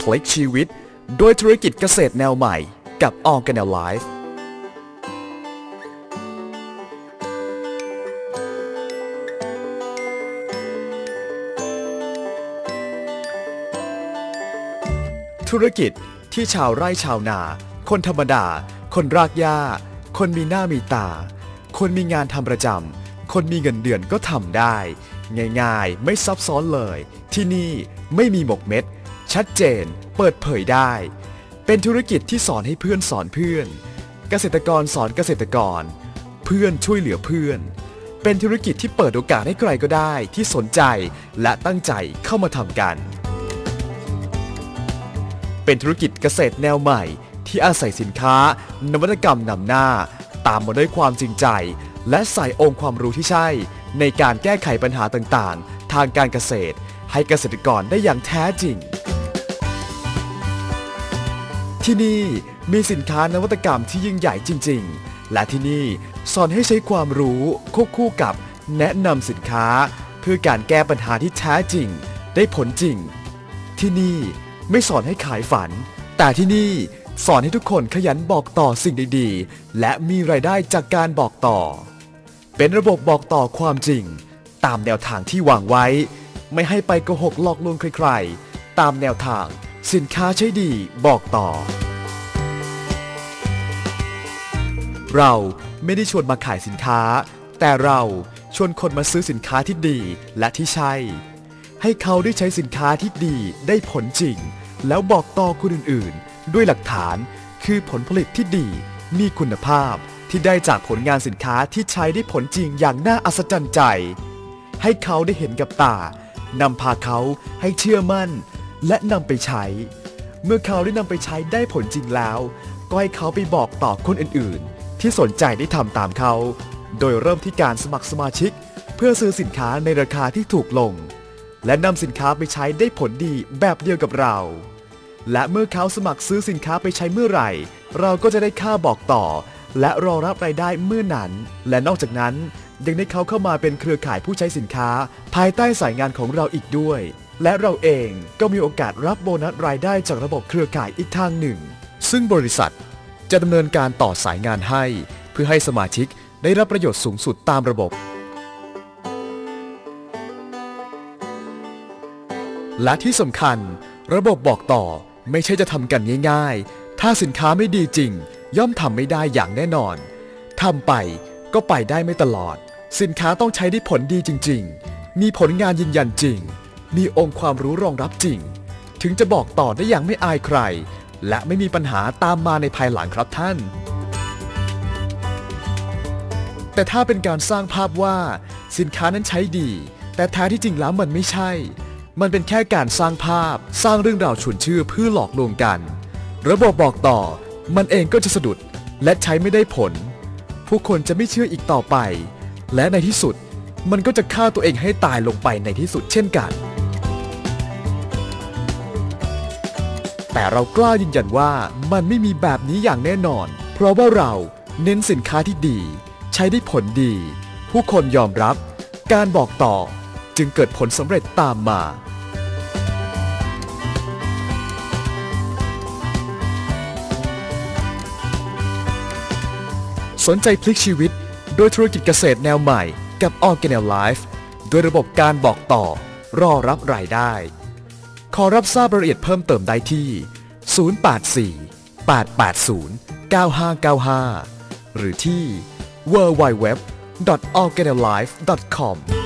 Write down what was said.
พลิกชีวิต โดยธุรกิจเกษตรแนวใหม่กับ o r g a n i Life ธุรกิจที่ชาวไร่ชาวนา คนธรรมดา คนรากหญ้า คนมีหน้ามีตา คนมีงานทำประจำ คนมีเงินเดือนก็ทำได้ ง่ายๆ ไม่ซับซ้อนเลย ที่นี่ไม่มีหมกเม็ด ชัดเจน เปิดเผยได้ เป็นธุรกิจที่สอนให้เพื่อนสอนเพื่อน เกษตรกรสอนเกษตรกร เพื่อนช่วยเหลือเพื่อน เป็นธุรกิจที่เปิดโอกาสให้ใครก็ได้ที่สนใจและตั้งใจเข้ามาทำกัน เป็นธุรกิจเกษตรแนวใหม่ ที่อาศัยสินค้า นวัตกรรมนำหน้า ตามมาด้วยความจริงใจ และใส่องค์ความรู้ที่ใช่ ในการแก้ไขปัญหาต่างๆ ทางการเกษตรให้เกษตรกรได้อย่างแท้จริง ที่นี่มีสินค้านวัตกรรมที่ยิ่งใหญ่จริง ๆ และที่นี่สอนให้ใช้ความรู้ควบคู่กับแนะนำสินค้า เพื่อการแก้ปัญหาที่แท้จริง ได้ผลจริง ที่นี่ไม่สอนให้ขายฝัน แต่ที่นี่สอนให้ทุกคนขยันบอกต่อสิ่งดีๆ และมีรายได้จากการบอกต่อ เป็นระบบบอกต่อความจริง ตามแนวทางที่วางไว้ ไม่ให้ไปโกหกหลอกลวงใครๆ ตามแนวทาง สินค้าใช้ดีบอกต่อ เราไม่ได้ชวนมาขายสินค้า แต่เราชวนคนมาซื้อสินค้าที่ดีและที่ใช่ ให้เขาได้ใช้สินค้าที่ดีได้ผลจริง แล้วบอกต่อคนอื่นๆ ด้วยหลักฐานคือผลผลิตที่ดีมีคุณภาพที่ได้จากผลงานสินค้าที่ใช้ได้ผลจริงอย่างน่าอัศจรรย์ใจ ให้เขาได้เห็นกับตานำพาเขาให้เชื่อมั่น และนำไปใช้ เมื่อเขาได้นำไปใช้ได้ผลจริงแล้ว ก็ให้เขาไปบอกต่อคนอื่นๆ ที่สนใจได้ทำตามเขา โดยเริ่มที่การสมัครสมาชิก เพื่อซื้อสินค้าในราคาที่ถูกลง และนำสินค้าไปใช้ได้ผลดีแบบเดียวกับเรา และเมื่อเขาสมัครซื้อสินค้าไปใช้เมื่อไหร่ เราก็จะได้ค่าบอกต่อ และรอรับรายได้เมื่อนั้น และนอกจากนั้นยังได้เขาเข้ามาเป็นเครือข่ายผู้ใช้สินค้า ภายใต้สายงานของเราอีกด้วย และเราเองก็มีโอกาสรับโบนัสรายได้จากระบบเครือข่ายอีกทางหนึ่ง ซึ่งบริษัทจะดำเนินการต่อสายงานให้ เพื่อให้สมาชิกได้รับประโยชน์สูงสุดตามระบบ และที่สำคัญ ระบบบอกต่อไม่ใช่จะทำกันง่ายๆ ถ้าสินค้าไม่ดีจริง ย่อมทำไม่ได้อย่างแน่นอนทำไปก็ไปได้ไม่ตลอด สินค้าต้องใช้ได้ผลดีจริง ๆ มีผลงานยืนยันจริง มีองค์ความรู้รองรับจริง ถึงจะบอกต่อได้อย่างไม่อายใคร และไม่มีปัญหาตามมาในภายหลังครับท่าน แต่ถ้าเป็นการสร้างภาพว่า สินค้านั้นใช้ดี แต่แท้ที่จริงแล้วมันไม่ใช่ มันเป็นแค่การสร้างภาพ สร้างเรื่องราวชวนเชื่อเพื่อหลอกลวงกัน ระบบบอกต่อ มันเองก็จะสะดุดและใช้ไม่ได้ผล ผู้คนจะไม่เชื่ออีกต่อไป และในที่สุดมันก็จะฆ่าตัวเองให้ตายลงไปในที่สุดเช่นกัน แต่เรากล้ายืนยันว่ามันไม่มีแบบนี้อย่างแน่นอน เพราะว่าเราเน้นสินค้าที่ดี ใช้ได้ผลดี ผู้คนยอมรับ การบอกต่อจึงเกิดผลสำเร็จตามมาสนใจพลิกชีวิต โดยธุรกิจเกษตรแนวใหม่กับ o r g a n i Life โดยระบบการบอกต่อ รอรับรายได้ ขอรับทราบรายละเอียดเพิ่มเติมได้ที่ 084 880 9595 หรือที่ www.organalife.com